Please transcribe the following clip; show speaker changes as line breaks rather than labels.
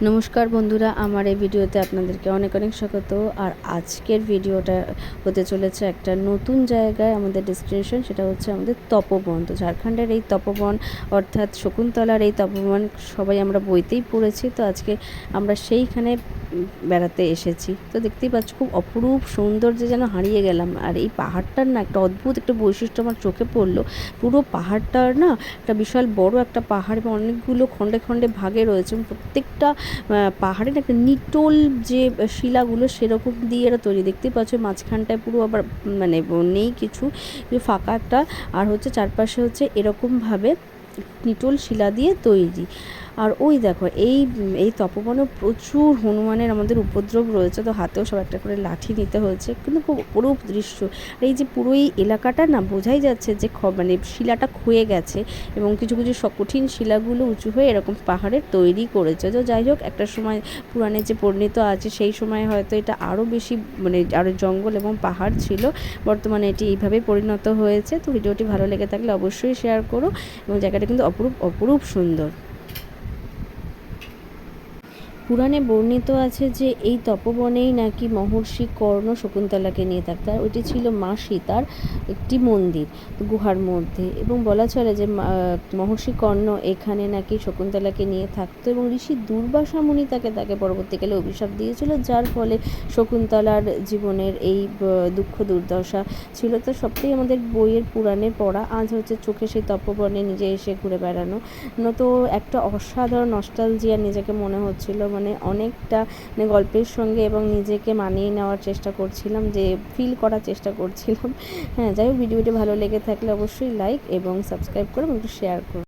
নমস্কার বন্ধুরা, আমার এই ভিডিওতে আপনাদেরকে অনেক অনেক স্বাগত। আর আজকের ভিডিওটা হতে চলেছে একটা নতুন জায়গায় আমাদের ডেস্টিনেশন সেটা হচ্ছে আমাদের তপবন। তো ঝাড়খণ্ডের এই তপবন, অর্থাৎ শকুন্তলার এই তপবন, সবাই আমরা বইতেই পড়েছি। তো আজকে আমরা সেইখানে বেড়াতে এসেছি। তো দেখতেই পাচ্ছ খুব অপরূপ সৌন্দর্যে যেন হারিয়ে গেলাম। আর এই পাহাড়টার না একটা অদ্ভুত একটা বৈশিষ্ট্য আমার চোখে পড়ল। পুরো পাহাড়টার না একটা বিশাল বড় একটা পাহাড় এবং অনেকগুলো খণ্ডে খণ্ডে ভাগে রয়েছে প্রত্যেকটা পাহাড়ের একটা নিটোল যে শিলাগুলো সেরকম দিয়ে এরা তৈরি। দেখতে পাচ্ছ মাঝখানটায় পুরো আবার মানে নেই কিছু কিন্তু ফাঁকা একটা। আর হচ্ছে চারপাশে হচ্ছে এরকমভাবে নিটোল শিলা দিয়ে তৈরি। আর ওই দেখো, এই এই তপবনে প্রচুর হনুমানের আমাদের উপদ্রব রয়েছে, তো হাতেও সব একটা করে লাঠি নিতে হয়েছে, কিন্তু খুব অপরূপ দৃশ্য। আর এই যে পুরো এই এলাকাটা না, বোঝাই যাচ্ছে যে মানে শিলাটা ক্ষয়ে গেছে এবং কিছু কিছু কঠিন শিলাগুলো উঁচু হয়ে এরকম পাহাড়ের তৈরি করেছে। তো যাই হোক, একটা সময় পুরাণে যে পরিণত আছে, সেই সময় হয়তো এটা আরও বেশি মানে আরও জঙ্গল এবং পাহাড় ছিল, বর্তমানে এটি এইভাবেই পরিণত হয়েছে। তো ভিডিওটি ভালো লেগে থাকলে অবশ্যই শেয়ার করো এবং জায়গাটা কিন্তু অপরূপ অপরূপ সুন্দর। পুরাণে বর্ণিত আছে যে এই তপবনেই নাকি মহর্ষি কর্ণ শকুন্তলাকে নিয়ে থাকত আর ওইটি ছিল মা সীতার একটি মন্দির গুহার মধ্যে এবং বলা চলে যে মহর্ষি কর্ণ এখানে নাকি শকুন্তলাকে নিয়ে থাকতো এবং ঋষি দুর্বাসা মুনি তাকে তাকে পরবর্তীকালে অভিশাপ দিয়েছিল, যার ফলে শকুন্তলার জীবনের এই দুঃখ দুর্দশা ছিল। তো সবটাই আমাদের বইয়ের পুরাণে পড়া। আজ হচ্ছে চোখে সেই তপবনে নিজে এসে ঘুরে বেড়ানো। তো একটা অসাধারণ নস্টালজিয়া নিজেকে মনে হচ্ছিল। মানে অনেকটা মানে গল্পের সঙ্গে এবং নিজেকে মানিয়ে নেওয়ার চেষ্টা করছিলাম, যে ফিল করার চেষ্টা করছিলাম। হ্যাঁ যাই হোক ভিডিওটি ভালো লেগে থাকলে অবশ্যই লাইক এবং সাবস্ক্রাইব করে একটু শেয়ার করো।